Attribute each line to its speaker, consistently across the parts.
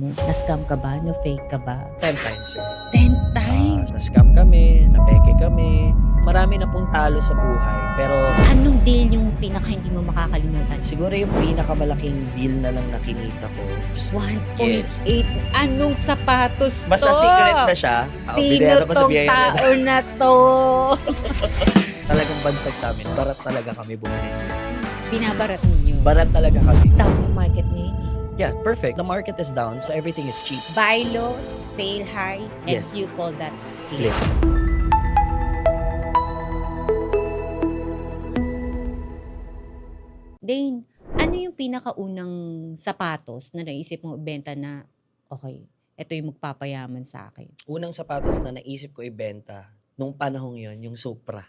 Speaker 1: mo? Na-scam ka ba? Na-fake ka ba?
Speaker 2: 10 times, sir.
Speaker 1: Ten
Speaker 2: Ah,
Speaker 1: times!
Speaker 2: na-scam kami, napeke kami. Marami na pong talo sa buhay. Pero
Speaker 1: Anong deal yung pinaka hindi mo makakalimutan?
Speaker 2: siguro yung pinakamalaking deal na lang na kinita ko.
Speaker 1: 1.8.
Speaker 2: Yes.
Speaker 1: Anong sapatos
Speaker 2: Basta
Speaker 1: to?
Speaker 2: secret na siya. Ah,
Speaker 1: Sino
Speaker 2: ko sa
Speaker 1: tong tao na to?
Speaker 2: Talagang bansag sa amin. Barat talaga kami bumili.
Speaker 1: Binabarat ninyo.
Speaker 2: Barat talaga kami.
Speaker 1: Down market ngayon.
Speaker 2: Yeah, perfect. The market is down, so everything is cheap.
Speaker 1: Buy low, sale high, and
Speaker 2: Yes.
Speaker 1: you call that
Speaker 2: Flip.
Speaker 1: flip. Dane, ano yung pinakaunang sapatos na naisip mo ibenta na, okay, ito yung magpapayaman sa akin?
Speaker 2: Unang sapatos na naisip ko ibenta, nung panahong yon yung Supra.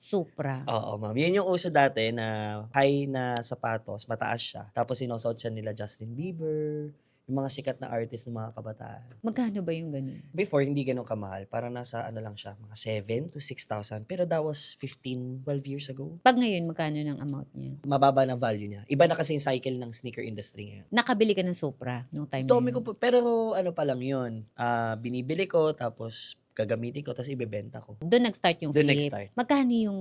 Speaker 1: Supra.
Speaker 2: Oo, ma'am. Yun yung uso dati na high na sapatos, mataas siya. Tapos sinosot siya nila Justin Bieber, yung mga sikat na artist ng mga kabataan.
Speaker 1: Magkano ba yung ganun?
Speaker 2: Before, hindi ganun kamahal. Parang nasa ano lang siya, mga 7 to 6,000. Pero that was 15, 12 years ago.
Speaker 1: Pag ngayon, magkano ng amount niya?
Speaker 2: Mababa na value niya. Iba na kasi yung cycle ng sneaker industry ngayon.
Speaker 1: Nakabili ka ng Supra nung time
Speaker 2: Dami
Speaker 1: na
Speaker 2: ko po, pero ano pa lang yun. Ah, binibili ko, tapos gagamitin ko, tapos ibebenta ko.
Speaker 1: Doon nag-start yung
Speaker 2: Doon
Speaker 1: flip.
Speaker 2: nag-start.
Speaker 1: Magkano yung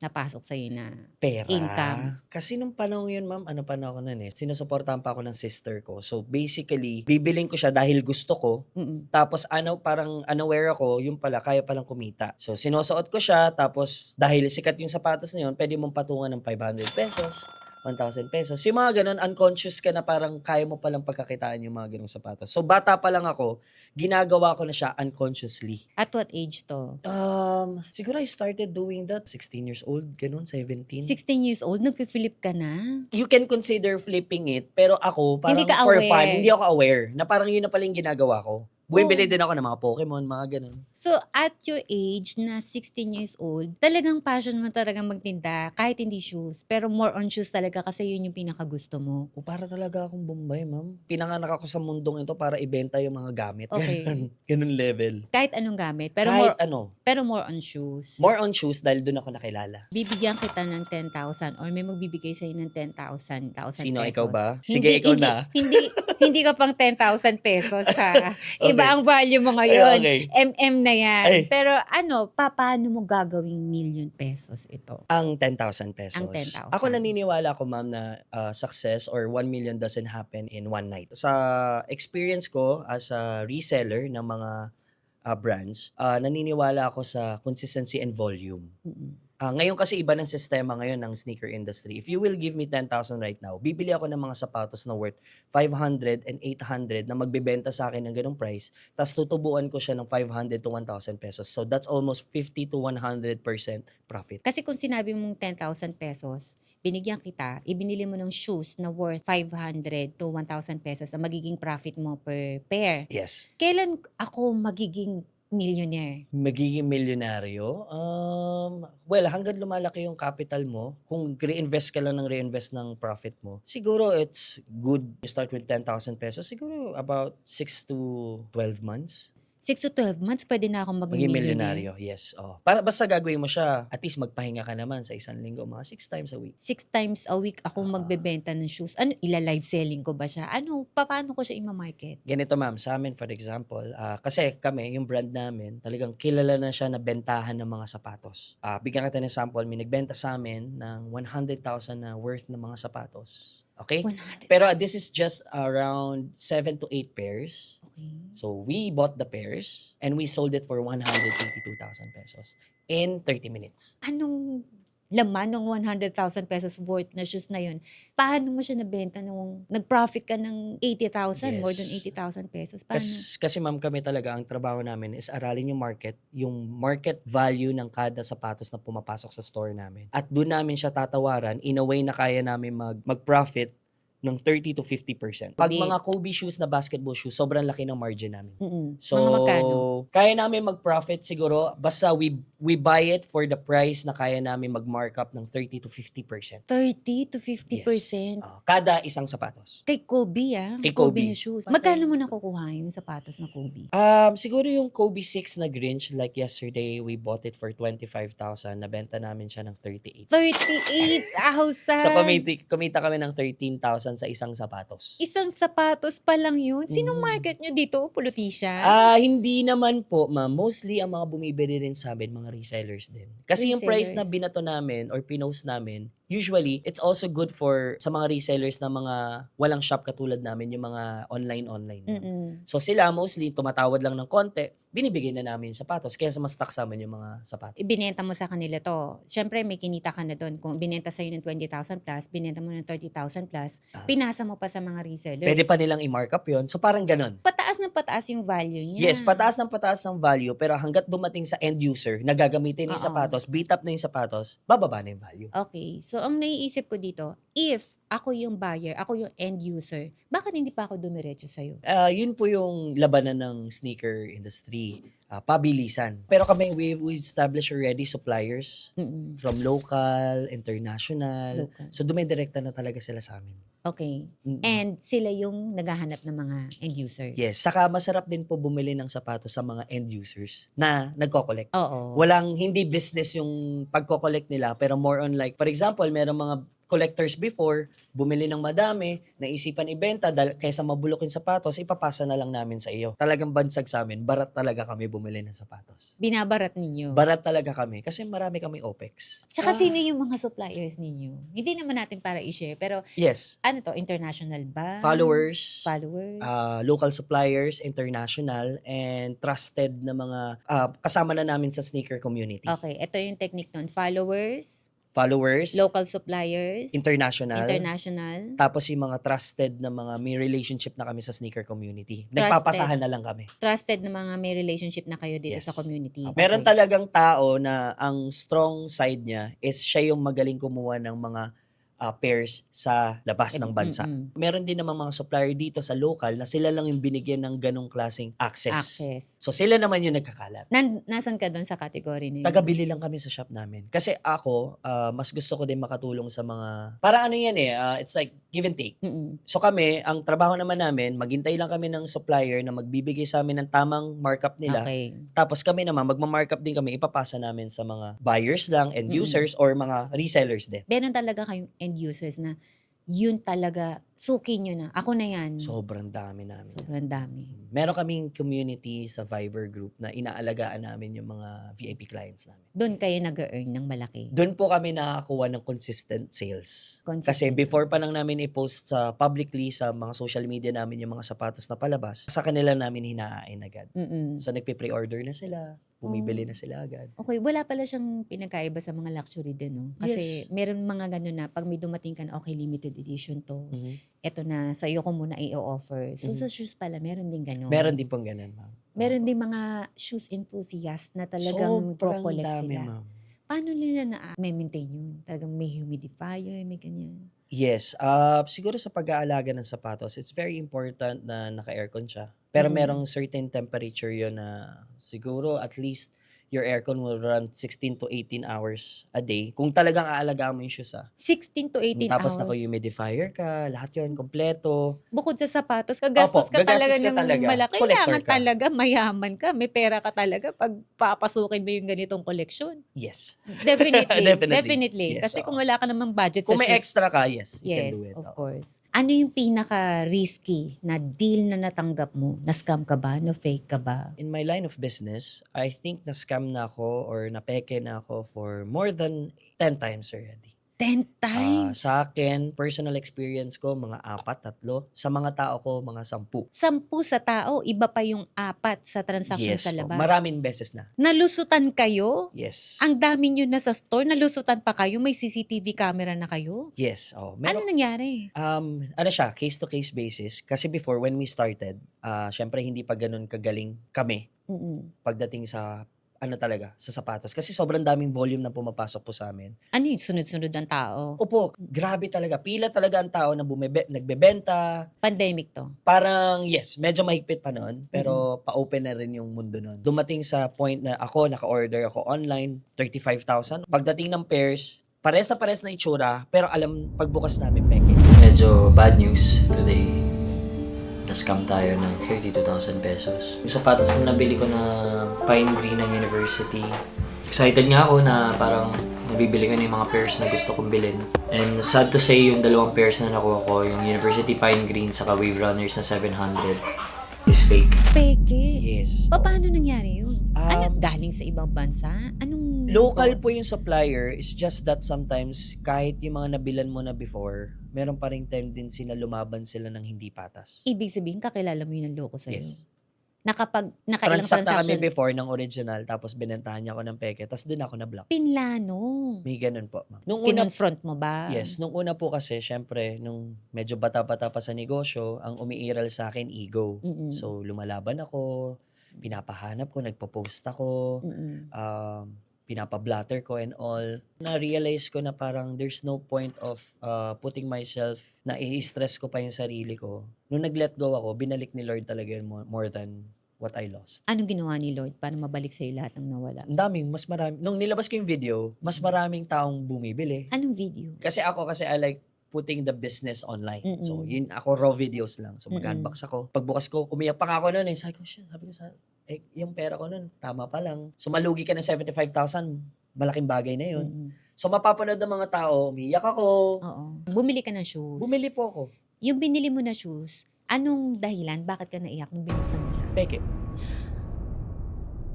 Speaker 1: napasok sa'yo na
Speaker 2: Pera.
Speaker 1: Income.
Speaker 2: Kasi nung panahon yun, ma'am, ano pa na ako nun eh, sinusuportahan pa ako ng sister ko. So basically, bibiling ko siya dahil gusto ko,
Speaker 1: mm
Speaker 2: Tapos ano, parang unaware ako, yung pala, kaya palang kumita. So, sinusuot ko siya, tapos dahil sikat yung sapatos na yun, pwede mong patungan ng 500 pesos, 1,000 pesos. Yung mga ganun, unconscious ka na parang kaya mo palang pagkakitaan yung mga ganung sapatos. So, bata pa lang ako, ginagawa ko na siya unconsciously.
Speaker 1: At what age to?
Speaker 2: Um, siguro I started doing that 16 years old, ganun, 17.
Speaker 1: 16 years old, nagfi-flip ka na?
Speaker 2: You can consider flipping it, pero ako, parang
Speaker 1: Hindi ka
Speaker 2: for
Speaker 1: aware.
Speaker 2: fun, hindi ako aware, na parang yun na pala yung ginagawa ko. Bumibili din ako ng mga Pokemon, mga ganun.
Speaker 1: So, at your age na 16 years old, talagang passion mo talagang magtinda kahit hindi shoes. Pero more on shoes talaga kasi yun yung pinakagusto mo.
Speaker 2: O para talaga akong Bombay, ma'am. Pinanganak ako sa mundong ito para ibenta yung mga gamit.
Speaker 1: Okay.
Speaker 2: Ganun, ganun level.
Speaker 1: Kahit anong gamit. Pero,
Speaker 2: Kahit
Speaker 1: more,
Speaker 2: ano.
Speaker 1: pero more on shoes.
Speaker 2: More on shoes dahil doon ako nakilala.
Speaker 1: Bibigyan kita ng 10,000 or may magbibigay sa'yo ng 10,000 thousand
Speaker 2: Sino,
Speaker 1: pesos.
Speaker 2: ikaw ba? Sige, ikaw
Speaker 1: hindi,
Speaker 2: na.
Speaker 1: Hindi, hindi ka pang 10,000 pesos. Iba
Speaker 2: Okay.
Speaker 1: ang value mo
Speaker 2: Ay,
Speaker 1: ngayon.
Speaker 2: okay.
Speaker 1: MM na yan.
Speaker 2: Ay.
Speaker 1: Pero ano, pa, paano mo gagawing million pesos ito?
Speaker 2: Ang 10,000 pesos.
Speaker 1: Ang 10,000.
Speaker 2: Ako naniniwala ako, ma'am, na uh, success or 1 million doesn't happen in one night. Sa experience ko as a reseller ng mga uh, brands, uh, naniniwala ako sa consistency and volume.
Speaker 1: Mm-mm.
Speaker 2: Ah, ngayon kasi iba ng sistema ngayon ng sneaker industry. If you will give me 10,000 right now, bibili ako ng mga sapatos na worth 500 and 800 na magbebenta sa akin ng ganong price, tapos tutubuan ko siya ng 500 to 1,000 pesos. So that's almost 50 to 100% profit.
Speaker 1: Kasi kung sinabi mong 10,000 pesos, binigyan kita, ibinili mo ng shoes na worth 500 to 1,000 pesos ang magiging profit mo per pair.
Speaker 2: Yes.
Speaker 1: Kailan ako magiging millionaire?
Speaker 2: Magiging milyonaryo? Um, well, hanggang lumalaki yung capital mo, kung reinvest ka lang ng reinvest ng profit mo, siguro it's good you start with 10,000 pesos, siguro about 6 to 12 months.
Speaker 1: 6 to 12 months, pwede na akong maging
Speaker 2: Maging
Speaker 1: millionaire.
Speaker 2: milyonaryo, yes. Oh. Para basta gagawin mo siya, at least magpahinga ka naman sa isang linggo, mga six times a week.
Speaker 1: Six times a week akong
Speaker 2: Ah.
Speaker 1: magbebenta ng shoes. Ano, ila-live selling ko ba siya? Ano, pa- paano ko siya ima-market?
Speaker 2: Ganito ma'am, sa amin for example, ah, kasi kami, yung brand namin, talagang kilala na siya na bentahan ng mga sapatos. Ah, bigyan kita ng sample, may nagbenta sa amin ng 100,000 na worth ng mga sapatos. Okay?
Speaker 1: 100.
Speaker 2: Pero this is just around 7 to 8 pairs.
Speaker 1: Okay.
Speaker 2: So we bought the pairs and we sold it for 182,000 pesos in 30 minutes.
Speaker 1: Anong laman ng 100,000 pesos worth na shoes na yun? Paano mo siya nabenta nung nag-profit ka ng 80,000, more than
Speaker 2: Yes.
Speaker 1: 80,000 pesos? Paano?
Speaker 2: Kasi, kasi ma'am kami talaga, ang trabaho namin is aralin yung market, yung market value ng kada sapatos na pumapasok sa store namin. At doon namin siya tatawaran in a way na kaya namin mag, mag-profit ng 30 to 50%. Pag
Speaker 1: Big.
Speaker 2: mga Kobe shoes na basketball shoes, sobrang laki ng margin namin.
Speaker 1: Mm-mm.
Speaker 2: So,
Speaker 1: Mga magkano?
Speaker 2: kaya namin mag-profit siguro basta we we buy it for the price na kaya namin mag-markup ng 30 to 50%.
Speaker 1: 30 to 50%.
Speaker 2: Ah, kada isang sapatos.
Speaker 1: Kay Kobe ah.
Speaker 2: Kay Kobe.
Speaker 1: na shoes. Magkano mo nakukuha yung sapatos na Kobe?
Speaker 2: Um, siguro yung Kobe 6 na Grinch, like yesterday, we bought it for 25,000. Nabenta namin siya ng 38.
Speaker 1: 38,000!
Speaker 2: So, kumita, kumita kami ng 13,000 sa isang sapatos.
Speaker 1: Isang sapatos pa lang yun. Sinong
Speaker 2: Mm.
Speaker 1: market nyo dito? Politician?
Speaker 2: Ah, hindi naman po, ma'am. Mostly ang mga bumibili rin sa amin, mga resellers din. Kasi yung price na
Speaker 1: Resellers.
Speaker 2: binato namin or pinost namin, usually, it's also good for sa mga resellers na mga walang shop katulad namin, yung mga online-online.
Speaker 1: Mm-mm.
Speaker 2: So sila, mostly, tumatawad lang ng konti, binibigay na namin yung sapatos. Kaya sa mas stock sa amin yung mga sapatos.
Speaker 1: ibinenta mo sa kanila to. Siyempre, may kinita ka na doon. Kung binenta sa'yo ng 20,000 plus, binenta mo ng 30,000 plus,
Speaker 2: Ah.
Speaker 1: pinasa mo pa sa mga resellers.
Speaker 2: Pwede pa nilang i-markup yun. So parang ganun.
Speaker 1: Pataas na pataas yung value niya.
Speaker 2: Yes, pataas ng pataas ng value, pero hanggat dumating sa end user, na gagamitin yung
Speaker 1: Oo.
Speaker 2: sapatos, beat up na yung sapatos, bababa na yung value.
Speaker 1: Okay. So, ang naiisip ko dito, if ako yung buyer, ako yung end user, bakit hindi pa ako dumiretso sa'yo?
Speaker 2: Ah, yun po yung labanan ng sneaker industry. Ah, pabilisan. Pero kami, we, we established already suppliers
Speaker 1: Mm-mm.
Speaker 2: from local, international.
Speaker 1: Local.
Speaker 2: So, dumidirekta na talaga sila sa amin.
Speaker 1: Okay.
Speaker 2: Mm-mm.
Speaker 1: And sila yung naghahanap ng mga end users.
Speaker 2: Yes, saka masarap din po bumili ng sapatos sa mga end users na nagko-collect.
Speaker 1: Oo.
Speaker 2: Walang hindi business yung pagko-collect nila pero more on like for example, merong mga collectors before bumili ng madami, naisipan ibenta dahil kaysa mabulok yung sapatos, ipapasa na lang namin sa iyo. Talagang bansag sa amin, barat talaga kami bumili ng sapatos.
Speaker 1: Binabarat ninyo.
Speaker 2: Barat talaga kami kasi marami kami OPEX.
Speaker 1: Tsaka
Speaker 2: Ah,
Speaker 1: sino yung mga suppliers ninyo? Hindi naman natin para i-share, pero
Speaker 2: Yes.
Speaker 1: ano to, international ba?
Speaker 2: Followers,
Speaker 1: Followers?
Speaker 2: uh, local suppliers, international, and trusted na mga uh, kasama na namin sa sneaker community.
Speaker 1: okay, ito yung technique nun. Followers,
Speaker 2: Followers,
Speaker 1: local suppliers,
Speaker 2: international,
Speaker 1: international,
Speaker 2: tapos yung mga trusted na mga may relationship na kami sa sneaker community.
Speaker 1: Trusted.
Speaker 2: Nagpapasahan na lang kami.
Speaker 1: trusted na mga may relationship na kayo dito
Speaker 2: Yes.
Speaker 1: sa community.
Speaker 2: Meron
Speaker 1: Okay.
Speaker 2: talagang tao na ang strong side niya is siya yung magaling kumuha ng mga ah, pairs sa labas ng bansa.
Speaker 1: Mm-mm.
Speaker 2: Meron din naman mga supplier dito sa local na sila lang yung binigyan ng ganong klaseng access.
Speaker 1: Access.
Speaker 2: So sila naman yung nagkakalat.
Speaker 1: Nan, nasan ka doon sa category na yun?
Speaker 2: Tagabili lang kami sa shop namin. Kasi ako, ah, mas gusto ko din makatulong sa mga... Para ano yan eh, ah, it's like give and take.
Speaker 1: Mm-mm.
Speaker 2: So kami, ang trabaho naman namin, maghintay lang kami ng supplier na magbibigay sa amin ng tamang markup nila.
Speaker 1: Okay.
Speaker 2: Tapos kami naman, magma-markup din kami, ipapasa namin sa mga buyers lang, end
Speaker 1: Mm-mm.
Speaker 2: users, or mga resellers din.
Speaker 1: Meron talaga kayong end users na yun talaga, suki nyo na. Ako na yan.
Speaker 2: Sobrang dami namin.
Speaker 1: Sobrang dami.
Speaker 2: Meron kaming community sa Viber group na inaalagaan namin yung mga VIP clients namin.
Speaker 1: Doon kayo nag-earn ng malaki.
Speaker 2: Doon po kami nakakuha ng consistent sales.
Speaker 1: Consistent.
Speaker 2: Kasi before pa lang namin i-post sa publicly sa mga social media namin yung mga sapatos na palabas, sa kanila namin hinaain agad.
Speaker 1: Mm-mm.
Speaker 2: So nagpe-pre-order na sila, bumibili
Speaker 1: Oh.
Speaker 2: na sila agad.
Speaker 1: Okay, wala pala siyang pinagkaiba sa mga luxury din, no? Kasi
Speaker 2: Yes.
Speaker 1: meron mga ganun na, pag may dumating ka na, okay, limited edition to.
Speaker 2: Mhm.
Speaker 1: Eto na, sa'yo ko muna i-offer. So,
Speaker 2: Mhm.
Speaker 1: sa shoes pala, meron din ganun.
Speaker 2: Meron din pong ganun, ma'am.
Speaker 1: Meron din mga shoes enthusiast na talagang
Speaker 2: Sobrang
Speaker 1: collect
Speaker 2: dami,
Speaker 1: sila.
Speaker 2: ma'am.
Speaker 1: Paano nila na-maintain yun? Talagang may humidifier, may ganyan.
Speaker 2: Yes, uh, siguro sa pag-aalaga ng sapatos, it's very important na naka-aircon siya. Pero
Speaker 1: Mm.
Speaker 2: merong certain temperature yon na siguro at least your aircon will run 16 to 18 hours a day. Kung talagang aalagaan mo yung shoes ah.
Speaker 1: 16 to 18
Speaker 2: Tapos
Speaker 1: hours.
Speaker 2: naka-humidifier ka, lahat yon kompleto.
Speaker 1: Bukod sa sapatos, gagastos
Speaker 2: Opo,
Speaker 1: ka
Speaker 2: gagastos
Speaker 1: talaga
Speaker 2: ka
Speaker 1: ng
Speaker 2: talaga.
Speaker 1: malaki.
Speaker 2: Collector
Speaker 1: Kailangan
Speaker 2: ka.
Speaker 1: talaga mayaman ka. May pera ka talaga pag papasukin mo yung ganitong koleksyon.
Speaker 2: Yes.
Speaker 1: Definitely.
Speaker 2: Definitely.
Speaker 1: definitely.
Speaker 2: Yes,
Speaker 1: Kasi
Speaker 2: oo.
Speaker 1: kung wala ka namang budget
Speaker 2: Kung
Speaker 1: sa
Speaker 2: may
Speaker 1: shoes,
Speaker 2: extra ka, yes, you
Speaker 1: Yes,
Speaker 2: can do it.
Speaker 1: of
Speaker 2: Oo.
Speaker 1: course. Ano yung pinaka-risky na deal na natanggap mo? Na-scam ka ba? Na-fake ka ba?
Speaker 2: In my line of business, I think na-scam na ako or napeke na ako for more than 10 times already.
Speaker 1: 10
Speaker 2: Ah,
Speaker 1: times?
Speaker 2: sa akin, personal experience ko, mga apat, tatlo. Sa mga tao ko, mga sampu.
Speaker 1: Sampu sa tao, iba pa yung apat sa transaction
Speaker 2: Yes,
Speaker 1: sa labas.
Speaker 2: maraming beses na.
Speaker 1: Nalusutan kayo?
Speaker 2: Yes.
Speaker 1: Ang dami nyo na sa store, nalusutan pa kayo? May CCTV camera na kayo?
Speaker 2: yes. Oh,
Speaker 1: Ano
Speaker 2: meron,
Speaker 1: nangyari?
Speaker 2: um, ano siya, case-to-case basis. Kasi before, when we started, ah syempre hindi pa ganun kagaling kami
Speaker 1: Mm-mm.
Speaker 2: pagdating sa ano talaga, sa sapatos. Kasi sobrang daming volume na pumapasok po sa amin.
Speaker 1: Ano yung sunod-sunod ng tao?
Speaker 2: Opo, grabe talaga. Pila talaga ang tao na bumebe, nagbebenta,
Speaker 1: Pandemic to.
Speaker 2: parang yes, medyo mahigpit pa noon, pero pa-open na rin yung mundo noon. Dumating sa point na ako, naka-order ako online, 35,000. Pagdating ng pairs, pares na pares na itsura, pero alam, pagbukas namin, peke.
Speaker 3: Medyo bad news today. Na-scam tayo ng 32,000 pesos. Yung sapatos na nabili ko na Pine Green ng University. Excited nga ako na parang nabibili ko na yung mga pairs na gusto kong bilhin. And sad to say, yung dalawang pairs na nakuha ko, yung University Pine Green saka Wave Runners na 700 is fake.
Speaker 1: Peke.
Speaker 2: Yes.
Speaker 1: Pa- Paano nangyari yun? ano,
Speaker 2: Um,
Speaker 1: galing sa ibang bansa? Anong...
Speaker 2: Local po yung supplier. It's just that sometimes, kahit yung mga nabilan mo na before, meron pa rin tendency na lumaban sila ng hindi patas.
Speaker 1: Ibig sabihin, kakilala mo yun ang loko sa'yo.
Speaker 2: Yes.
Speaker 1: Nakapag, nakailang
Speaker 2: Transact na kami
Speaker 1: transaction.
Speaker 2: before ng original, tapos binentahan niya ako ng peke, tapos doon ako na-block.
Speaker 1: Pinlano.
Speaker 2: May ganun po. ma'am. Nung una,
Speaker 1: Kinonfront mo ba?
Speaker 2: yes, nung una po kasi, syempre, nung medyo bata-bata pa sa negosyo, ang umiiral sa akin, ego.
Speaker 1: Mm-mm.
Speaker 2: So, lumalaban ako, pinapahanap ko, nagpo-post ako,
Speaker 1: Mm-mm.
Speaker 2: um, pinapa-blatter ko and all. Na-realize ko na parang there's no point of uh, putting myself na i-stress ko pa yung sarili ko. Nung nag-let go ako, binalik ni Lord talaga yun more, more than what I lost.
Speaker 1: Anong ginawa ni Lord para mabalik sa'yo lahat ng nawala?
Speaker 2: Ang daming, mas marami. Nung nilabas ko yung video, mas maraming taong bumibili.
Speaker 1: Anong video?
Speaker 2: Kasi ako, kasi I like putting the business online.
Speaker 1: Mm-mm.
Speaker 2: So, yun, ako raw videos lang. So, mag-unbox ako. Pagbukas ko, umiyak pa nga ako noon eh. Sabi ko, shit, sabi ko sa, eh, yung pera ko noon, tama pa lang. So, malugi ka ng 75,000, malaking bagay na yun.
Speaker 1: Mm-mm.
Speaker 2: So, mapapanood ng mga tao, umiyak ako.
Speaker 1: Oo. Bumili ka ng shoes.
Speaker 2: Bumili po ako.
Speaker 1: Yung binili mo na shoes, anong dahilan? Bakit ka naiyak nung binuksan mo siya?
Speaker 2: Peke.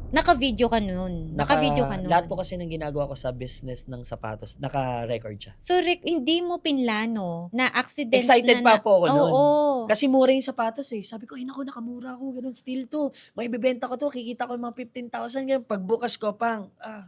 Speaker 1: Naka-video ka nun. Naka-video ka nun.
Speaker 2: Lahat po kasi ng ginagawa ko sa business ng sapatos, naka-record siya.
Speaker 1: So, Rick, hindi mo pinlano na accident
Speaker 2: Excited
Speaker 1: na,
Speaker 2: pa
Speaker 1: na-
Speaker 2: po ako nun.
Speaker 1: Oo.
Speaker 2: Kasi mura yung sapatos eh. Sabi ko, ay naku, nakamura ako. Ganun, still to. May bibenta ko to. Kikita ko yung mga 15,000. Ganyan. Pagbukas ko, pang, ah.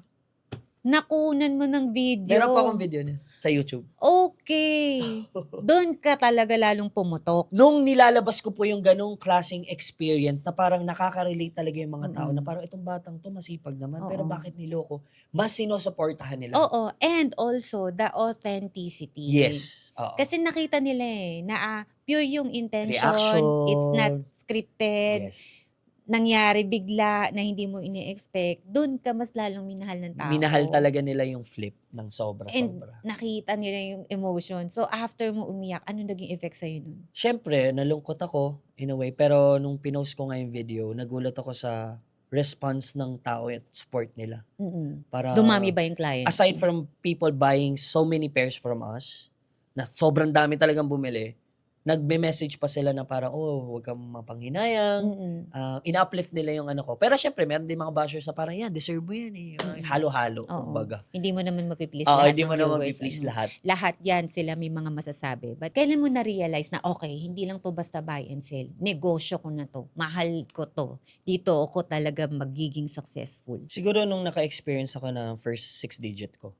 Speaker 1: Nakunan mo ng video.
Speaker 2: Meron pa akong video niya sa YouTube.
Speaker 1: Okay. Doon ka talaga lalong pumutok.
Speaker 2: Nung nilalabas ko po yung ganong klaseng experience na parang nakaka-relate talaga yung mga tao
Speaker 1: Mm-mm.
Speaker 2: na parang itong batang to masipag naman.
Speaker 1: Oo.
Speaker 2: Pero bakit niloko? Mas sinusuportahan nila.
Speaker 1: Oo. And also, the authenticity.
Speaker 2: Yes. Oo.
Speaker 1: Kasi nakita nila eh, na ah, pure yung intention.
Speaker 2: Reaction.
Speaker 1: It's not scripted.
Speaker 2: yes.
Speaker 1: Nangyari bigla na hindi mo ini-expect. Doon ka mas lalong minahal ng tao.
Speaker 2: Minahal talaga nila yung flip ng sobra-sobra.
Speaker 1: And nakita nila yung emotion. So, after mo umiyak, ano naging effect sa'yo nun?
Speaker 2: Siyempre, nalungkot ako in a way. Pero nung pinost ko nga yung video, nagulat ako sa response ng tao at support nila.
Speaker 1: Mm-mm.
Speaker 2: Para,
Speaker 1: Dumami ba yung client?
Speaker 2: Aside from people buying so many pairs from us, na sobrang dami talagang bumili, nagme-message pa sila na parang, oh, huwag kang mapanghinayang.
Speaker 1: Mm-mm.
Speaker 2: Uh, ina-uplift nila yung ano ko. Pero syempre, meron din mga bashers na parang, yeah, deserve mo yan eh. Halo-halo,
Speaker 1: Oo.
Speaker 2: kumbaga.
Speaker 1: Hindi mo naman mapiplease
Speaker 2: Oo,
Speaker 1: lahat
Speaker 2: hindi mo naman
Speaker 1: viewers,
Speaker 2: please
Speaker 1: ano.
Speaker 2: lahat.
Speaker 1: Lahat yan sila may mga masasabi. But kailan mo na-realize na, okay, hindi lang to basta buy and sell. Negosyo ko na to. Mahal ko to. Dito ako talaga magiging successful.
Speaker 2: Siguro nung naka-experience ako ng first six digit ko,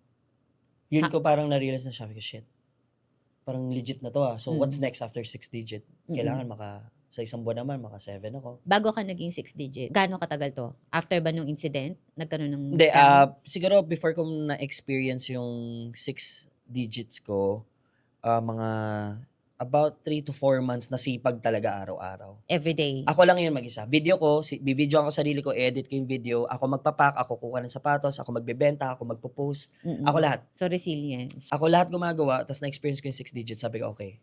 Speaker 2: yun
Speaker 1: Ah.
Speaker 2: ko parang na-realize na sabi ko, shit, parang legit na to ah. So,
Speaker 1: Mm.
Speaker 2: what's next after six digit?
Speaker 1: Mm-mm.
Speaker 2: Kailangan maka, sa isang buwan naman, maka seven ako.
Speaker 1: Bago ka naging six digit, gaano katagal to? After ba nung incident? Nagkaroon ng
Speaker 2: Hindi,
Speaker 1: scam?
Speaker 2: ah, siguro before ko na-experience yung six digits ko, ah, mga about three to four months na sipag talaga araw-araw.
Speaker 1: Everyday.
Speaker 2: Ako lang yun mag-isa. Video ko, si, bibidyo ako sarili ko, edit ko yung video, ako magpapak, ako kukuha ng sapatos, ako magbebenta, ako magpo-post,
Speaker 1: Mm-mm.
Speaker 2: ako lahat.
Speaker 1: So, resilience.
Speaker 2: Ako lahat gumagawa, tapos na-experience ko yung six digits, sabi ko, okay,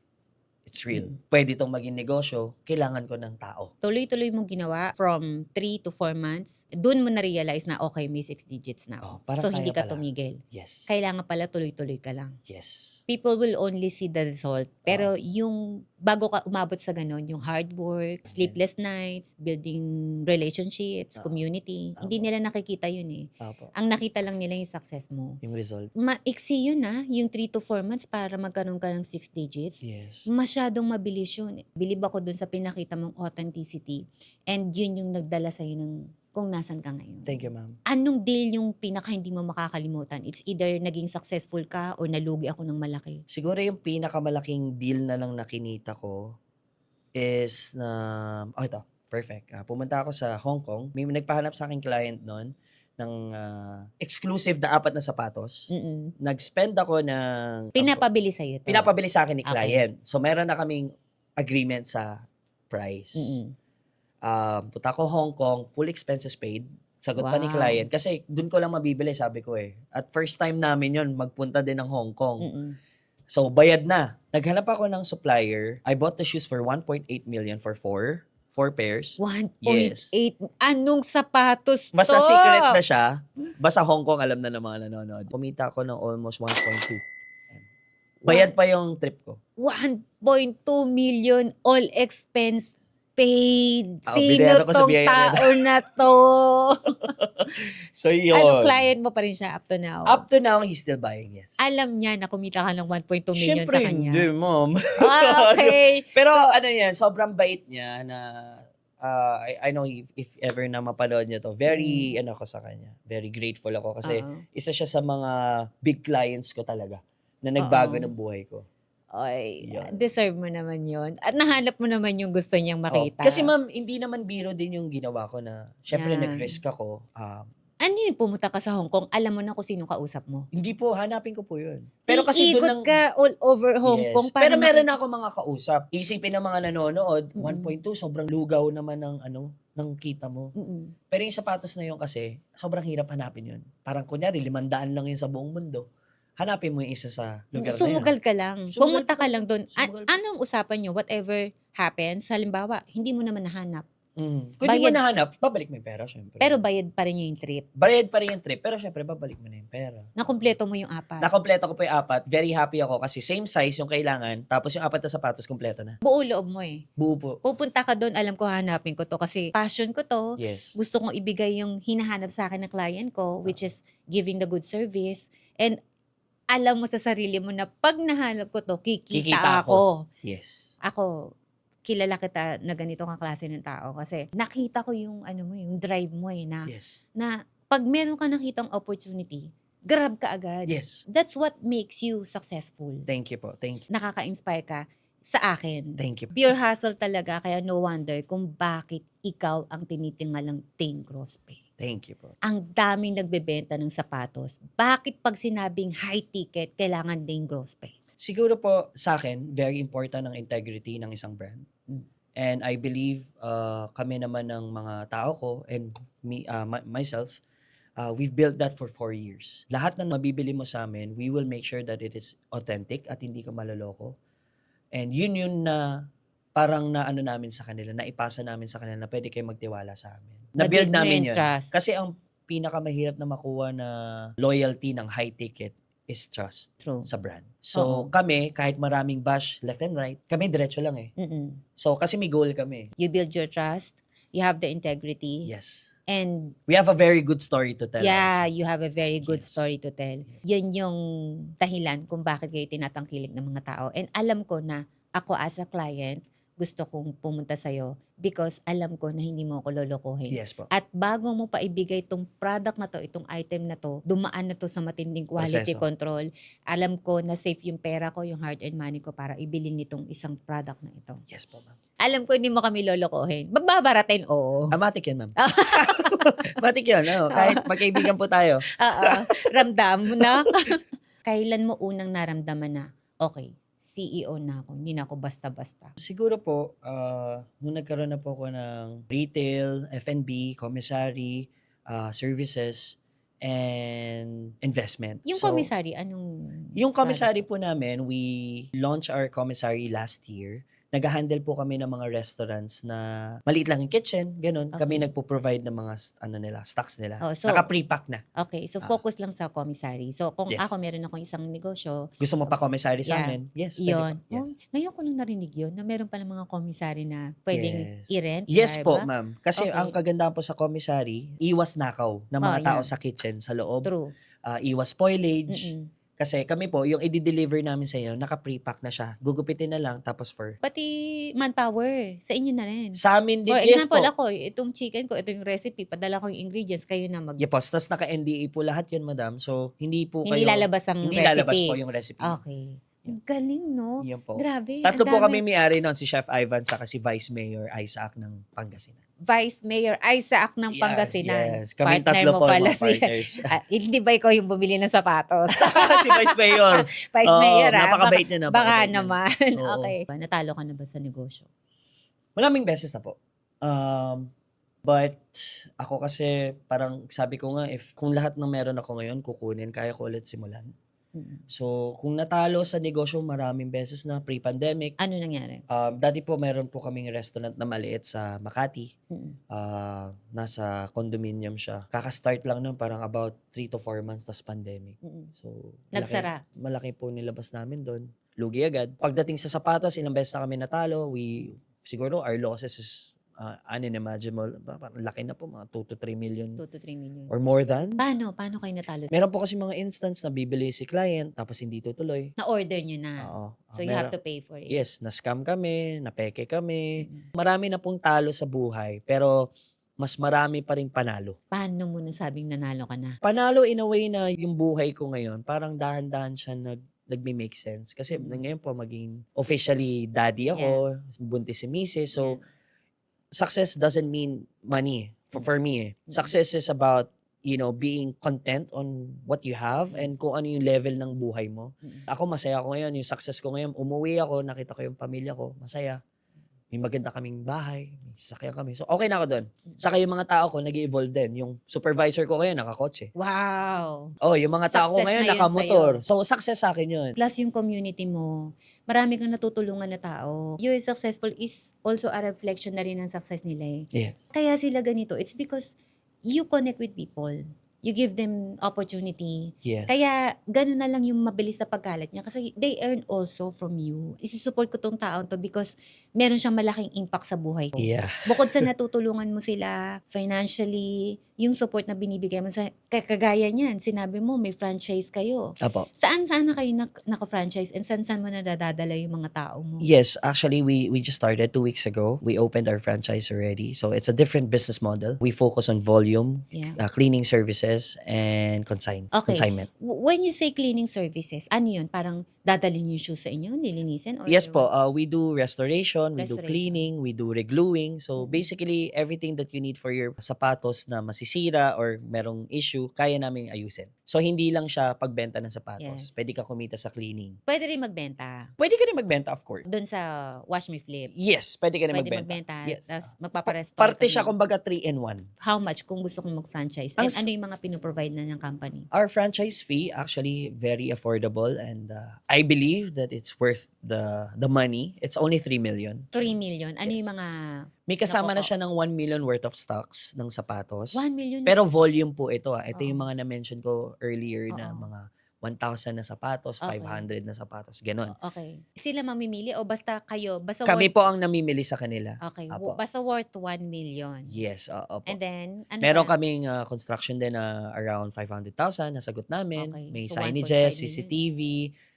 Speaker 2: it's real. Pwede itong maging negosyo, kailangan ko ng tao.
Speaker 1: Tuloy-tuloy mong ginawa from 3 to 4 months. Doon mo na-realize na, okay, may six digits na ako.
Speaker 2: Oh, parang
Speaker 1: so,
Speaker 2: kaya
Speaker 1: hindi ka
Speaker 2: pala.
Speaker 1: tumigil.
Speaker 2: Yes.
Speaker 1: Kailangan pala tuloy-tuloy ka lang.
Speaker 2: Yes.
Speaker 1: people will only see the result. Pero
Speaker 2: Ah.
Speaker 1: yung bago ka umabot sa ganun, yung hard work, sleepless nights, building relationships,
Speaker 2: Ah.
Speaker 1: community,
Speaker 2: Tama.
Speaker 1: hindi nila nakikita yun eh.
Speaker 2: Apo.
Speaker 1: Ang nakita lang nila yung success mo.
Speaker 2: Yung result.
Speaker 1: Maiksi yun ah, yung 3 to 4 months para magkaroon ka ng 6 digits.
Speaker 2: Yes.
Speaker 1: Masyadong mabilis yun. Bilib ako dun sa pinakita mong authenticity and yun yung nagdala sa'yo ng kung nasan ka ngayon.
Speaker 2: Thank you, ma'am.
Speaker 1: Anong deal yung pinaka hindi mo makakalimutan? It's either naging successful ka or nalugi ako ng malaki.
Speaker 2: Siguro yung pinakamalaking deal na lang na kinita ko is na, oh ito, perfect. Ah, pumunta ako sa Hong Kong. May nagpahanap sa aking client noon ng ah, exclusive na apat na sapatos.
Speaker 1: Mm-mm.
Speaker 2: Nag-spend ako ng...
Speaker 1: Pinapabili sa'yo to.
Speaker 2: pinapabili sa akin ni
Speaker 1: Okay.
Speaker 2: client. So, meron na kaming agreement sa price.
Speaker 1: Mm-mm.
Speaker 2: Um, punta ko Hong Kong, full expenses paid. Sagot pa ni
Speaker 1: Wow.
Speaker 2: client. Kasi dun ko lang mabibili, sabi ko eh. At first time namin yon magpunta din ng Hong Kong.
Speaker 1: Mm-mm.
Speaker 2: So, bayad na. Naghanap ako ng supplier. I bought the shoes for 1.8 million for four. Four pairs.
Speaker 1: 1.8.
Speaker 2: Yes.
Speaker 1: Anong sapatos to?
Speaker 2: Basta secret na siya. Basta Hong Kong alam na ng mga nanonood. Kumita ako ng almost 1.2. Bayad pa yung trip ko.
Speaker 1: 1.2 million all expense paid.
Speaker 2: Ah,
Speaker 1: Sino
Speaker 2: ko
Speaker 1: tong tao na to?
Speaker 2: So yun.
Speaker 1: ano, client mo pa rin siya up to now?
Speaker 2: Up to now, he's still buying, yes.
Speaker 1: Alam niya na kumita ka ng 1.2 million
Speaker 2: Siyempre
Speaker 1: sa kanya.
Speaker 2: hindi, mom.
Speaker 1: Ah, okay.
Speaker 2: Pero ano yan, sobrang bait niya na uh, I, I know if, if ever na mapanood niya to, very ano ko sa kanya. Very grateful ako kasi
Speaker 1: Oo.
Speaker 2: isa siya sa mga big clients ko talaga na nagbago
Speaker 1: Oo.
Speaker 2: ng buhay ko.
Speaker 1: Ay,
Speaker 2: Yun.
Speaker 1: deserve mo naman yon At nahanap mo naman yung gusto niyang
Speaker 2: Oh,
Speaker 1: makita.
Speaker 2: kasi ma'am, hindi naman biro din yung ginawa ko na, syempre
Speaker 1: Yan.
Speaker 2: nag-risk ako. Um,
Speaker 1: ano yun, pumunta ka sa Hong Kong, alam mo na kung sino kausap mo.
Speaker 2: hindi po, hanapin ko po yun. Pero kasi
Speaker 1: Iikot
Speaker 2: doon ng...
Speaker 1: ka all over Hong
Speaker 2: Yes.
Speaker 1: Kong para
Speaker 2: Pero meron
Speaker 1: maki-
Speaker 2: na ako mga kausap. Isipin ng mga nanonood,
Speaker 1: Mm.
Speaker 2: 1.2, sobrang lugaw naman ng ano, ng kita mo.
Speaker 1: Mm-mm.
Speaker 2: Pero yung sapatos na yun kasi, sobrang hirap hanapin yun. Parang kunyari, limandaan lang yun sa buong mundo. Hanapin mo yung isa sa lugar na
Speaker 1: Sumugal ka lang.
Speaker 2: Sumugal
Speaker 1: Pumunta
Speaker 2: ka
Speaker 1: lang doon. A-
Speaker 2: Sumugal
Speaker 1: anong usapan nyo? Whatever happens, halimbawa, hindi mo naman nahanap.
Speaker 2: yun. Mm. Kung di mo
Speaker 1: Bayad.
Speaker 2: nahanap, babalik mo yung pera, syempre.
Speaker 1: Pero bayad pa rin yung trip.
Speaker 2: Bayad pa rin yung trip, pero syempre, babalik mo na yung pera.
Speaker 1: Nakompleto mo yung apat.
Speaker 2: Nakompleto ko po yung apat. Very happy ako kasi same size yung kailangan. Tapos yung apat na sapatos, kompleto na.
Speaker 1: Buo loob mo eh.
Speaker 2: Buo po.
Speaker 1: Pupunta ka doon, alam ko hanapin ko to kasi passion ko to.
Speaker 2: Yes.
Speaker 1: Gusto kong ibigay yung hinahanap sa akin ng client ko, which is giving the good service. And alam mo sa sarili mo na pag nahanap ko to, kikita,
Speaker 2: Kikita
Speaker 1: ako.
Speaker 2: Yes.
Speaker 1: Ako, kilala kita na ganito kang klase ng tao kasi nakita ko yung ano mo, yung drive mo eh na,
Speaker 2: Yes.
Speaker 1: na pag meron ka nakitang opportunity, grab ka agad.
Speaker 2: Yes.
Speaker 1: That's what makes you successful.
Speaker 2: Thank you po. Thank you.
Speaker 1: Nakaka-inspire ka sa akin.
Speaker 2: Thank you.
Speaker 1: Pure hustle talaga, kaya no wonder kung bakit ikaw ang tinitingalang Ting Grospe.
Speaker 2: Thank you po.
Speaker 1: Ang daming nagbebenta ng sapatos. Bakit pag sinabing high ticket, kailangan Ting Grospe?
Speaker 2: Siguro po sa akin, very important ang integrity ng isang brand.
Speaker 1: Mm.
Speaker 2: And I believe uh, kami naman ng mga tao ko and me uh, my- myself, uh, we've built that for four years. Lahat ng mabibili mo sa amin, we will make sure that it is authentic at hindi ka maloloko. And yun yun na parang na ano namin sa kanila, na ipasa namin sa kanila na pwede kayo magtiwala sa amin. Na-build namin yun.
Speaker 1: trust.
Speaker 2: Kasi ang pinakamahirap na makuha na loyalty ng high ticket is trust
Speaker 1: True.
Speaker 2: sa brand. So,
Speaker 1: Oo.
Speaker 2: kami, kahit maraming bash left and right, kami diretso lang eh.
Speaker 1: Mm-mm.
Speaker 2: So, kasi may goal kami.
Speaker 1: You build your trust, you have the integrity,
Speaker 2: Yes.
Speaker 1: and
Speaker 2: We have a very good story to tell.
Speaker 1: yeah,
Speaker 2: also.
Speaker 1: you have a very good
Speaker 2: Yes.
Speaker 1: story to tell. Yan yung dahilan kung bakit kayo tinatangkilik ng mga tao. And alam ko na ako as a client, gusto kong pumunta sa'yo because alam ko na hindi mo ako lolokohin.
Speaker 2: Yes po.
Speaker 1: At bago mo pa ibigay itong product na to, itong item na to, dumaan na to sa matinding quality
Speaker 2: Proseso.
Speaker 1: control. Alam ko na safe yung pera ko, yung hard-earned money ko para ibili nitong isang product na ito.
Speaker 2: Yes po, ma'am.
Speaker 1: Alam ko hindi mo kami lolokohin. Babaratin, oo.
Speaker 2: Amatic yan, ma'am. Matik yun. ano, kahit magkaibigan po tayo.
Speaker 1: Oo. Ramdam mo na. Kailan mo unang naramdaman na, okay, CEO na ako, hindi na ako basta-basta.
Speaker 2: Siguro po, uh, nung nagkaroon na po ako ng retail, F&B, commissary, uh, services, and investment.
Speaker 1: Yung
Speaker 2: So,
Speaker 1: commissary, anong...
Speaker 2: Yung commissary po namin, we launched our commissary last year. Nag-handle po kami ng mga restaurants na maliit lang yung kitchen, ganun. Kami
Speaker 1: Okay.
Speaker 2: nagpo-provide ng mga ano nila, stocks nila.
Speaker 1: Oh, so-
Speaker 2: Naka-pre-pack na.
Speaker 1: Okay, so
Speaker 2: Ah.
Speaker 1: focus lang sa commissary. So kung
Speaker 2: Yes.
Speaker 1: ako meron akong isang negosyo,
Speaker 2: Gusto mo pa commissary sa
Speaker 1: Yeah.
Speaker 2: amin? Yes. pwede
Speaker 1: Yun.
Speaker 2: Yes.
Speaker 1: Oh, ngayon ko lang narinig yun na meron pala mga commissary na pwedeng
Speaker 2: Yes.
Speaker 1: i-rent.
Speaker 2: Yes po, ma'am. Kasi
Speaker 1: Okay.
Speaker 2: ang kagandahan po sa commissary, iwas nakaw ng mga
Speaker 1: Oh,
Speaker 2: tao
Speaker 1: yeah.
Speaker 2: sa kitchen, sa loob.
Speaker 1: True.
Speaker 2: Ah, iwas spoilage.
Speaker 1: Mm-mm.
Speaker 2: Kasi kami po, yung i-deliver namin sa inyo, naka-pre-pack na siya. Gugupitin na lang, tapos for...
Speaker 1: Pati manpower, sa inyo na rin.
Speaker 2: Sa amin din,
Speaker 1: For
Speaker 2: yes po.
Speaker 1: example, ako, itong chicken ko, ito yung recipe, padala ko yung ingredients, kayo na mag...
Speaker 2: Yeah, po. Tapos naka-NDA po lahat yun, madam. So, hindi po
Speaker 1: hindi
Speaker 2: kayo...
Speaker 1: lalabas ang
Speaker 2: hindi
Speaker 1: recipe.
Speaker 2: lalabas po yung recipe.
Speaker 1: Okay. Ang galing, no?
Speaker 2: Yan po.
Speaker 1: Grabe.
Speaker 2: Tatlo
Speaker 1: ang
Speaker 2: po
Speaker 1: dami.
Speaker 2: kami may-ari nun, si Chef Ivan saka si Vice Mayor Isaac ng Pangasinan.
Speaker 1: Vice Mayor Isaac ng
Speaker 2: Yeah,
Speaker 1: Pangasinan.
Speaker 2: Yes, kami
Speaker 1: Partner
Speaker 2: tatlo
Speaker 1: mo
Speaker 2: po
Speaker 1: pala si...
Speaker 2: partners.
Speaker 1: Ah, hindi ba ikaw yung bumili ng sapatos?
Speaker 2: si Vice Mayor.
Speaker 1: Vice
Speaker 2: Oo,
Speaker 1: Mayor, ah.
Speaker 2: Napakabait niya, napakabait
Speaker 1: baka naman.
Speaker 2: Oo.
Speaker 1: okay. Natalo ka na ba sa negosyo?
Speaker 2: Maraming beses na po. Um, but ako kasi parang sabi ko nga if kung lahat ng meron ako ngayon kukunin, kaya ko ulit simulan.
Speaker 1: Mm.
Speaker 2: So, kung natalo sa negosyo maraming beses na pre-pandemic,
Speaker 1: Ano nangyari?
Speaker 2: um, dati po meron po kaming restaurant na maliit sa Makati.
Speaker 1: Mm.
Speaker 2: Ah, nasa condominium siya. Kaka-start lang nun, parang about 3 to 4 months, tas pandemic.
Speaker 1: Mm.
Speaker 2: So, malaki,
Speaker 1: Nagsara.
Speaker 2: malaki po nilabas namin doon. Lugi agad. Pagdating sa sapatos, ilang beses na kami natalo. We, siguro, our losses is uh, unimaginable. Parang laki na po, mga 2 to 3 million
Speaker 1: 2 to 3 million.
Speaker 2: or more than.
Speaker 1: Paano? Paano kayo natalo?
Speaker 2: Meron po kasi mga instance na bibili si client tapos hindi tutuloy.
Speaker 1: Na-order nyo na.
Speaker 2: Oo.
Speaker 1: So you have to pay for it.
Speaker 2: Yes, na-scam kami, napeke kami.
Speaker 1: Mm.
Speaker 2: Marami na pong talo sa buhay, pero mas marami pa rin panalo.
Speaker 1: Paano mo nasabing nanalo ka na?
Speaker 2: Panalo in a way na yung buhay ko ngayon, parang dahan-dahan siya nag nagme-make sense. Kasi
Speaker 1: Mm.
Speaker 2: ngayon po maging officially daddy ako, buntis si misis. So, success doesn't mean money for, for me. eh.
Speaker 1: Mm.
Speaker 2: Success is about you know, being content on what you have and kung ano yung level ng buhay mo.
Speaker 1: Mm.
Speaker 2: Ako masaya ako ngayon, yung success ko ngayon, umuwi ako, nakita ko yung pamilya ko, masaya. May maganda kaming bahay, may sasakyan kami. So okay na ako doon. Saka yung mga tao ko nag evolve din. Yung supervisor ko ngayon nakakotse.
Speaker 1: Wow!
Speaker 2: Oh, yung mga tao ko
Speaker 1: Success
Speaker 2: ngayon
Speaker 1: na yun
Speaker 2: nakamotor. So success sa akin yun.
Speaker 1: Plus yung community mo, marami kang natutulungan na tao. You're successful is also a reflection na rin ng success nila eh.
Speaker 2: Yeah.
Speaker 1: Kaya sila ganito, it's because you connect with people. You give them opportunity.
Speaker 2: Yes.
Speaker 1: Kaya ganun na lang yung mabilis na pagkalat niya kasi they earn also from you. Isusupport ko tong taon to because meron siyang malaking impact sa buhay ko.
Speaker 2: Yeah.
Speaker 1: Bukod sa natutulungan mo sila financially, yung support na binibigay mo sa kagaya niyan, sinabi mo may franchise kayo.
Speaker 2: Apo.
Speaker 1: Saan saan na kayo nak- naka-franchise and saan saan mo nadadala yung mga tao mo?
Speaker 2: Yes, actually we we just started two weeks ago. We opened our franchise already. So it's a different business model. We focus on volume,
Speaker 1: Yeah.
Speaker 2: uh, cleaning services and consign
Speaker 1: Okay.
Speaker 2: consignment.
Speaker 1: When you say cleaning services, ano yun? Parang dadalhin yung shoes sa inyo, nilinisin? Or
Speaker 2: Yes po, uh, we do restoration, we do
Speaker 1: Restoration.
Speaker 2: cleaning, we do regluing. So
Speaker 1: Mhm.
Speaker 2: basically everything that you need for your sapatos na masisira or merong issue, kaya namin ayusin. So hindi lang siya pagbenta ng sapatos.
Speaker 1: Yes.
Speaker 2: Pwede ka kumita sa cleaning.
Speaker 1: Pwede rin magbenta.
Speaker 2: Pwede ka rin magbenta of course.
Speaker 1: Doon sa Wash Me Flip.
Speaker 2: Yes, pwede ka rin
Speaker 1: Pwede
Speaker 2: magbenta.
Speaker 1: magbenta.
Speaker 2: Yes.
Speaker 1: Tapos magpaparestore
Speaker 2: Parte siya kumbaga 3 in 1.
Speaker 1: How much kung gusto kong mag-franchise?
Speaker 2: Ang
Speaker 1: And
Speaker 2: s-
Speaker 1: ano yung mga pinoprovide na ng company?
Speaker 2: Our franchise fee actually very affordable and uh, I believe that it's worth the the money. It's only 3 million.
Speaker 1: 3 million. Ano
Speaker 2: Yes.
Speaker 1: yung mga
Speaker 2: May kasama na siya ng 1 million worth of stocks ng sapatos.
Speaker 1: 1 million?
Speaker 2: Pero volume po ito ah. Ito
Speaker 1: Oo.
Speaker 2: yung mga na-mention ko earlier na
Speaker 1: Oo.
Speaker 2: mga 1,000 na sapatos,
Speaker 1: Okay.
Speaker 2: 500 na sapatos, ganon.
Speaker 1: Okay. Sila mamimili o basta kayo? Basta
Speaker 2: Kami
Speaker 1: worth,
Speaker 2: po ang namimili sa kanila.
Speaker 1: Okay.
Speaker 2: Apo.
Speaker 1: Basta worth 1 million.
Speaker 2: Yes, oo po.
Speaker 1: And then, ano
Speaker 2: Meron
Speaker 1: ba?
Speaker 2: kaming uh, construction din na around 500,000 nasagot namin.
Speaker 1: Okay.
Speaker 2: May
Speaker 1: So, 1.5
Speaker 2: signages,
Speaker 1: million.
Speaker 2: CCTV,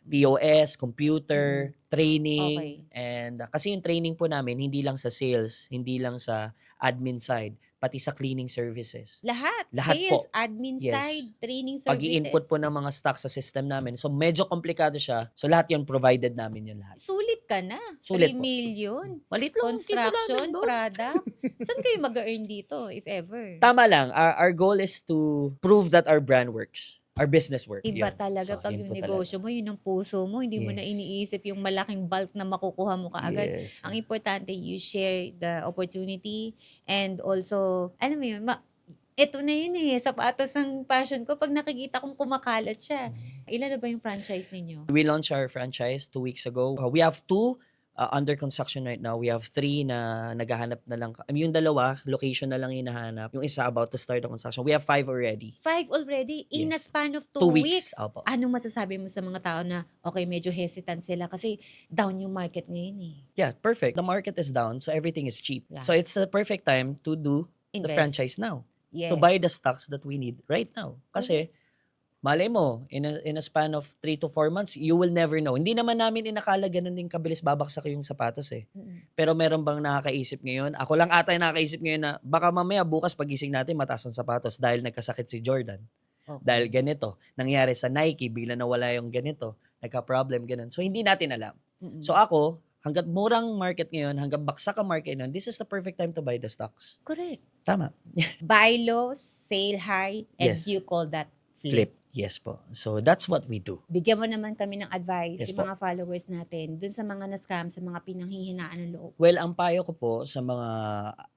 Speaker 2: POS, computer, training.
Speaker 1: Okay.
Speaker 2: And uh, kasi yung training po namin, hindi lang sa sales, hindi lang sa admin side, pati sa cleaning services.
Speaker 1: Lahat.
Speaker 2: Lahat
Speaker 1: Sales,
Speaker 2: po.
Speaker 1: admin
Speaker 2: Yes.
Speaker 1: side, training services.
Speaker 2: pag input po ng mga stock sa system namin. So, medyo komplikado siya. So, lahat yun, provided namin yun lahat.
Speaker 1: Sulit ka na.
Speaker 2: Sulit
Speaker 1: 3
Speaker 2: po.
Speaker 1: million.
Speaker 2: Malit lang
Speaker 1: Construction, product. Saan kayo mag-earn dito, if ever?
Speaker 2: Tama lang. Our, our goal is to prove that our brand works. Our business works.
Speaker 1: Iba
Speaker 2: Yun.
Speaker 1: talaga
Speaker 2: So,
Speaker 1: pag
Speaker 2: yun
Speaker 1: yung negosyo mo, yun ang puso mo. Hindi mo na
Speaker 2: Yes.
Speaker 1: iniisip yung malaking bulk na makukuha mo kaagad.
Speaker 2: Yes.
Speaker 1: Ang importante, you share the opportunity and also, alam mo yun, ma- ito na yun eh, sapatos ng passion ko. Pag nakikita kong kumakalat siya,
Speaker 2: Mm-hmm.
Speaker 1: ilan na ba yung franchise ninyo?
Speaker 2: We launched our franchise two weeks ago. Uh, we have two uh, under construction right now. We have three na naghahanap na lang. I mean, yung dalawa, location na lang hinahanap. Yung isa about to start the construction. We have five already.
Speaker 1: Five already in a
Speaker 2: Yes.
Speaker 1: span of two,
Speaker 2: Two
Speaker 1: weeks.
Speaker 2: weeks. Opo.
Speaker 1: Anong masasabi mo sa mga tao na, okay, medyo hesitant sila kasi down yung market ngayon eh.
Speaker 2: Yeah, perfect. The market is down, so everything is cheap.
Speaker 1: Yeah.
Speaker 2: So it's the perfect time to do the
Speaker 1: Invest.
Speaker 2: franchise now.
Speaker 1: Yes.
Speaker 2: To buy the stocks that we need right now. Kasi, malay mo, in a, in a span of three to four months, you will never know. Hindi naman namin inakala ganun din kabilis babaksak yung sapatos eh. Pero meron bang nakakaisip ngayon? Ako lang ata yung nakakaisip ngayon na baka mamaya bukas pagising natin mataas ang sapatos dahil nagkasakit si Jordan.
Speaker 1: Okay.
Speaker 2: Dahil ganito. Nangyari sa Nike, bigla nawala yung ganito. Nagka-problem, ganun. So, hindi natin alam.
Speaker 1: Mm-mm.
Speaker 2: So, ako, hanggat murang market ngayon, hanggang baksak ang market ngayon, this is the perfect time to buy the stocks.
Speaker 1: Correct.
Speaker 2: Tama.
Speaker 1: Buy low, sale high, and
Speaker 2: Yes.
Speaker 1: you call that flip.
Speaker 2: Flip. Yes po. So, that's what we do.
Speaker 1: Bigyan mo naman kami ng advice,
Speaker 2: Yes
Speaker 1: yung
Speaker 2: po.
Speaker 1: mga followers natin, dun sa mga na-scam, sa mga pinanghihinaan ng loob.
Speaker 2: Well, ang payo ko po sa mga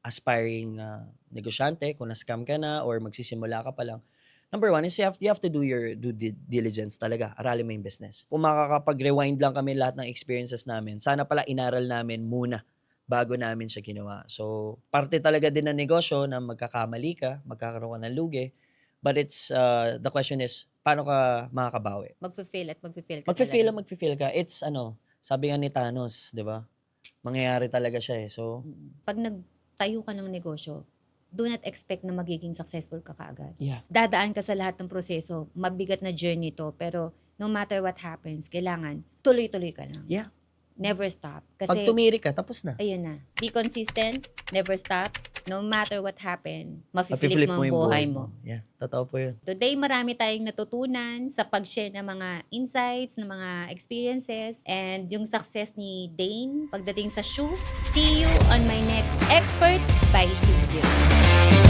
Speaker 2: aspiring uh, negosyante, kung na-scam ka na or magsisimula ka pa lang, number one is you have, you have to do your due di- diligence talaga. Aralin mo yung business. Kung makakapag-rewind lang kami lahat ng experiences namin, sana pala inaral namin muna bago namin siya ginawa. So, parte talaga din ng negosyo na magkakamali ka, magkakaroon ka ng lugi. But it's, uh, the question is, paano ka makakabawi?
Speaker 1: Magfe-fail at magfe-fail ka
Speaker 2: Magfe-fail
Speaker 1: talaga.
Speaker 2: ang magfe-fail ka. It's ano, sabi nga ni Thanos, di ba? Mangyayari talaga siya eh. So.
Speaker 1: Pag nagtayo ka ng negosyo, do not expect na magiging successful ka kaagad.
Speaker 2: yeah.
Speaker 1: Dadaan ka sa lahat ng proseso. Mabigat na journey to. Pero no matter what happens, kailangan tuloy-tuloy ka lang.
Speaker 2: Yeah.
Speaker 1: Never stop.
Speaker 2: Pag
Speaker 1: Kasi,
Speaker 2: tumiri ka, tapos na.
Speaker 1: ayun na. Be consistent. Never stop. No matter what happen,
Speaker 2: mafe-flip
Speaker 1: mo ang buhay mo.
Speaker 2: Yeah, totoo po yun.
Speaker 1: Today, marami tayong natutunan sa pag-share ng mga insights, ng mga experiences, and yung success ni Dane pagdating sa shoes. See you on my next Experts by Shinji.